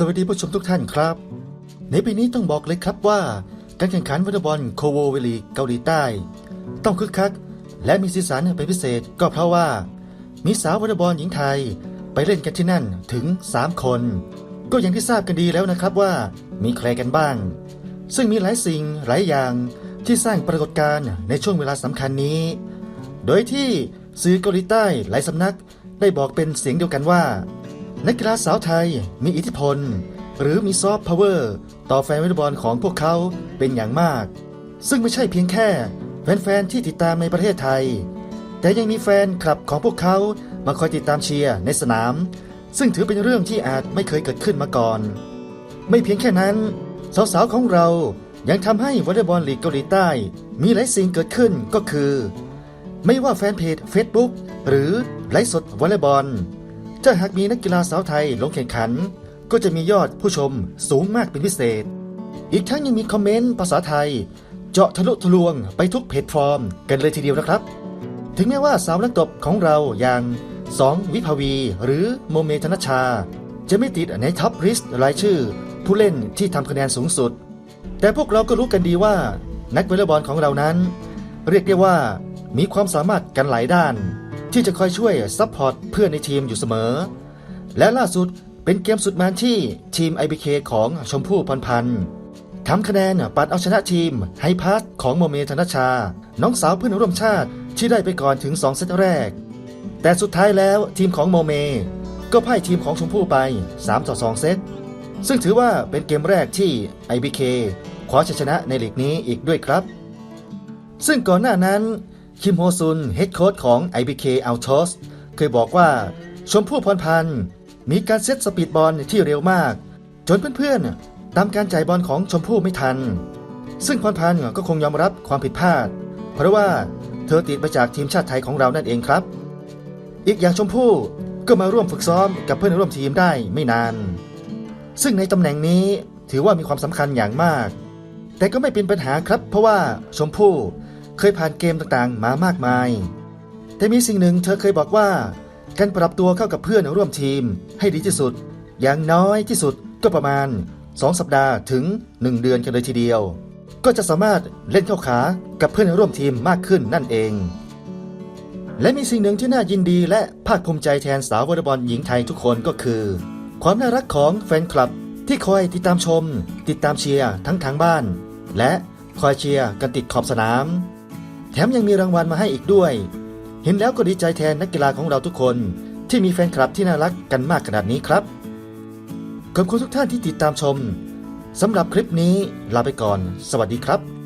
สวัสดีผู้ชมทุกท่านครับ ในปีนี้ต้องบอกเลยครับว่าการแข่งขันวอลเลย์บอลโคโวเวลีเกาหลีใต้ ต้องคึกคัก และมีสีสันเป็นพิเศษก็เพราะว่า มีสาววอลเลย์บอลหญิงไทยไปเล่นกันที่นั่นถึง 3 คน ก็อย่างที่ทราบกันดีแล้วนะครับว่ามีใครกันบ้าง ซึ่งมีหลายสิ่งหลายอย่างที่สร้างปรากฏการณ์ในช่วงเวลาสำคัญนี้ โดยที่สื่อเกาหลีใต้หลายสำนักได้บอกเป็นเสียงเดียวกันว่า นักกีฬาสาวไทยมีอิทธิพล หรือมีซอฟต์พาวเวอร์ต่อแฟนวอลเลย์บอลของพวกเขาเป็นอย่างมาก ซึ่งไม่ใช่เพียงแค่แฟนๆที่ติดตามในประเทศไทย แต่ยังมีแฟนคลับของพวกเขามาคอยติดตามเชียร์ในสนาม ซึ่งถือเป็นเรื่องที่อาจไม่เคยเกิดขึ้นมาก่อน ไม่เพียงแค่นั้น สาวๆของเรายังทำให้วอลเลย์บอลลีกเกาหลีใต้ มีหลายสิ่งเกิดขึ้นก็คือ ไม่ว่าแฟนเพจ Facebook หรือไลฟ์สดวอลเลย์บอล ถ้าหากมีนักกีฬาสาวไทยลงแข่งขัน ก็จะมียอดผู้ชมสูงมากเป็นพิเศษ อีกทั้งยังมีคอมเมนต์ภาษาไทย เจาะทะลุทะลวงไปทุกเพจฟอร์ม กันเลยทีเดียวนะครับ ถึงแม้ว่าสาวนักตบของเราอย่างสองวิภาวี หรือโมเมธนชชาจะไม่ติดในท็อปริสต์รายชื่อ ผู้เล่นที่ทำคะแนนสูงสุด แต่พวกเราก็รู้กันดีว่า นักวอลเลย์บอลของเรานั้น เรียกได้ว่ามีความสามารถกันหลายด้าน ที่จะคอยช่วยซัพพอร์ตเพื่อนในทีมอยู่เสมอ และล่าสุดเป็นเกมสุดมันที่ทีม IBK ของชมพู่พรพันธ์ทำคะแนนปัดเอาชนะทีมไฮพาสของโมเมธนชา น้องสาวเพื่อนร่วมชาติที่ได้ไปก่อนถึง 2 เซตแรก แต่สุดท้ายแล้วทีมของโมเม ก็พ่ายทีมของชมพู่ไป 3 ต่อ 2 เซต ซึ่งถือว่าเป็นเกมแรกที่ IBK คว้าชัยชนะในลีกนี้อีกด้วยครับ ซึ่งก่อนหน้านั้น คิมโฮซุนเฮดโค้ชของ IBK o u t o s เคยบอกว่าชมพู่พรพันธ์มีการเซตสปีดบอลที่เร็วมาก จนเพื่อนๆตามการจ่ายบอลของชมพู่ไม่ทัน ซึ่งพรพันธ์ก็คงยอมรับความผิดพลาด เพราะว่าเธอติดมาจากทีมชาติไทยของเรานั่นเองครับ อีกอย่างชมพู่ก็มาร่วมฝึกซ้อมกับเพื่อนร่วมทีมได้ไม่นาน ซึ่งในตำแหน่งนี้ถือว่ามีความสำคัญอย่างมาก แต่ก็ไม่เป็นปัญหาครับ เพราะว่าชมพู่ เคยผ่านเกมต่างๆ มามากมาย แต่มีสิ่งหนึ่งเธอเคยบอกว่า การปรับตัวเข้ากับเพื่อนร่วมทีมให้ดีที่สุด อย่างน้อยที่สุดก็ประมาณ 2 สัปดาห์ถึง 1 เดือนกันเลยทีเดียว ก็จะสามารถเล่นเข้าขากับเพื่อนร่วมทีมมากขึ้นนั่นเอง และมีสิ่งหนึ่งที่น่ายินดีและภาคภูมิใจแทนสาววอลเลย์บอลหญิงไทยทุกคนก็คือ ความน่ารักของแฟนคลับที่คอยติดตามชม ติดตามเชียร์ทั้งทางบ้าน และคอยเชียร์กันติดขอบสนาม แถมยังมีรางวัลมาให้อีกด้วย เห็นแล้วก็ดีใจแทนนักกีฬาของเราทุกคน ที่มีแฟนคลับที่น่ารักกันมากขนาดนี้ครับ ขอบคุณทุกท่านที่ติดตามชมสำหรับคลิปนี้ลาไปก่อน สวัสดีครับ